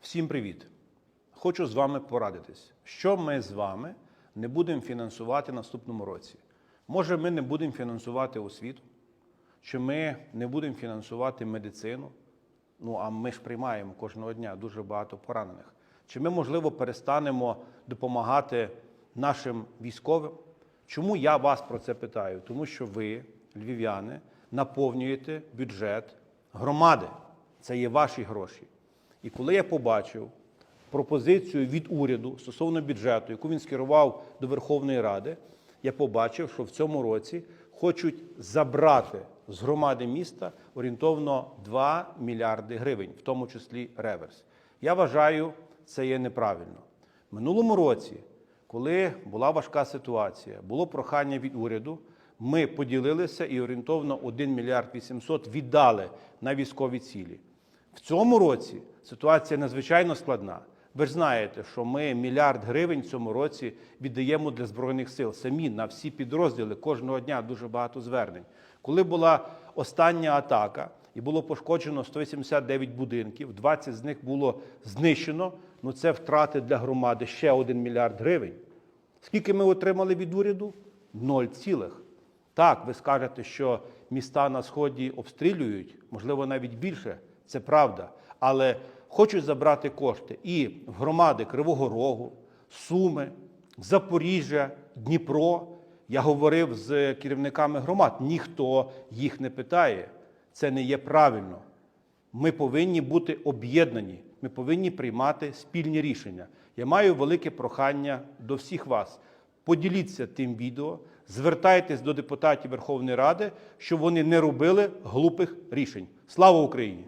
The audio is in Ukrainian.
Всім привіт! Хочу з вами порадитись, що ми з вами не будемо фінансувати наступному році. Може, ми не будемо фінансувати освіту, чи ми не будемо фінансувати медицину. Ну, а ми ж приймаємо кожного дня дуже багато поранених. Чи ми, можливо, перестанемо допомагати нашим військовим? Чому я вас про це питаю? Тому що ви, львів'яни, наповнюєте бюджет громади. Це є ваші гроші. І коли я побачив пропозицію від уряду стосовно бюджету, яку він скерував до Верховної Ради, я побачив, що в цьому році хочуть забрати з громади міста орієнтовно 2 мільярди гривень, в тому числі реверс. Я вважаю, це є неправильно. Минулому році, коли була важка ситуація, було прохання від уряду, ми поділилися і орієнтовно 1 мільярд 800 віддали на військові цілі. В цьому році ситуація надзвичайно складна. Ви ж знаєте, що ми мільярд гривень в цьому році віддаємо для збройних сил самі на всі підрозділи кожного дня дуже багато звернень. Коли була остання атака і було пошкоджено 189 будинків, 20 з них було знищено. Ну це втрати для громади ще 1 мільярд гривень. Скільки ми отримали від уряду? Ноль цілих. Так, ви скажете, що міста на сході обстрілюють, можливо, навіть більше. Це правда. Але хочуть забрати кошти і в громади Кривого Рогу, Суми, Запоріжжя, Дніпро. Я говорив з керівниками громад. Ніхто їх не питає. Це не є правильно. Ми повинні бути об'єднані. Ми повинні приймати спільні рішення. Я маю велике прохання до всіх вас. Поділіться тим відео, звертайтесь до депутатів Верховної Ради, щоб вони не робили глупих рішень. Слава Україні!